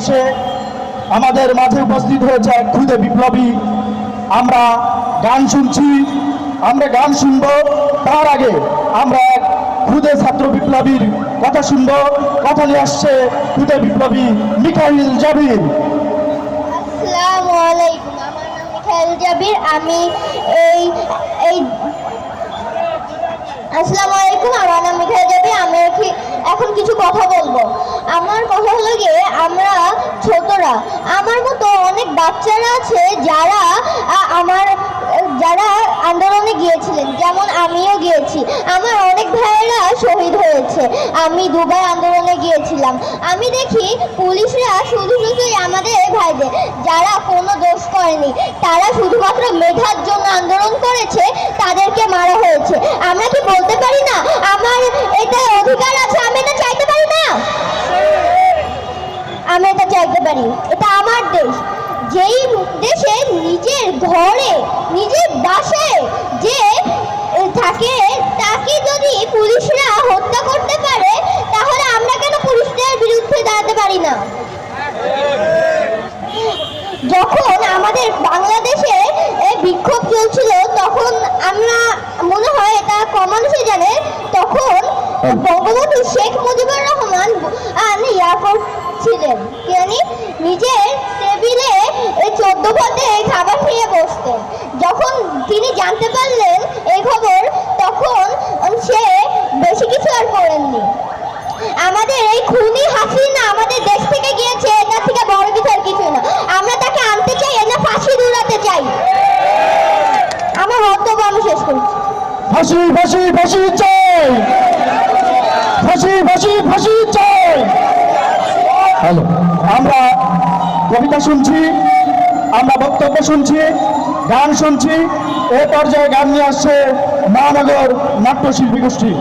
বসে আমাদের মাঝে উপস্থিত হয়েছে এক ক্ষুদে বিপ্লবী। আমরা গান শুনছি, আমরা গান শুনব। তার আগে আমরা এক ক্ষুদে ছাত্র বিপ্লবীর কথা শুনব। কথা নিয়ে আসছে ক্ষুদে বিপ্লবী মিখাইল জাবির। আমি এই আসসালামু আলাইকুম, আমার নাম মিখাইল এখন কিছু কথা বলব। আমার কথা হলো গিয়ে আমরা ছোটরা, আমার মতো অনেক বাচ্চারা আছে যারা আমার, যারা আন্দোলনে গিয়েছিলেন। যেমন আমিও গিয়েছি। আমার অনেক ভাইয়েরা শহীদ হয়েছে। আমি দুবার আন্দোলনে গিয়েছিলাম। আমি দেখি পুলিশরা শুধু শুধুই আমাদের ভাইদের, যারা কোনো দোষ করেনি। তারা শুধুমাত্র মেধার জন্য আন্দোলন করেছে, তাদেরকে মারা হয়েছে। আমরা কি বলতে পারি না আমার এটা অধিকার আছে আমি এটা চাইতে পারি না চাইতে পারি। এটা আমার দেশ। যেই দেশে নিজের ঘরে নিজের বাসায় যে থাকে তাকে যদি পুলিশরা হত্যা করতে পারে তাহলে আমরা কেন পুলিশদের বিরুদ্ধে দাঁড়াতে পারি না? যখন আমাদের বাংলাদেশে বিক্ষোভ চলছিল তখন আমরা মনে হয় এটা কম মানুষই জানে তখন বঙ্গবন্ধু শেখ মুজিবুর রহমান ইয়া করছিলেন কি জানি নিজের টেবিলে এই চোদ্দ পথে খাবার খেয়ে বসতেন যখন তিনি জানতে পারলেন এই খবর তখন সে বেশি কিছু আর করেননি আমাদের এই খুনি হাসিনা আমাদের দেশ থেকে গিয়েছে এটা থেকে বড় কিছু আর কিছু না। আমরা তাকে আনতে চাই এটা ফাঁসি দূরাতে চাই। আমার বক্তব্য আমি শেষ করছি। ফাঁসি ফাঁসি ফাঁসি চাই। ফাঁসি ফাঁসি ফাঁসি চাই। হ্যালো, আমরা কবিতা শুনছি, আমরা বক্তব্য শুনছি, গান শুনছি এ পর্যায়ে গান নিয়ে আসছে মহানগর নাট্যশিল্পী গোষ্ঠী।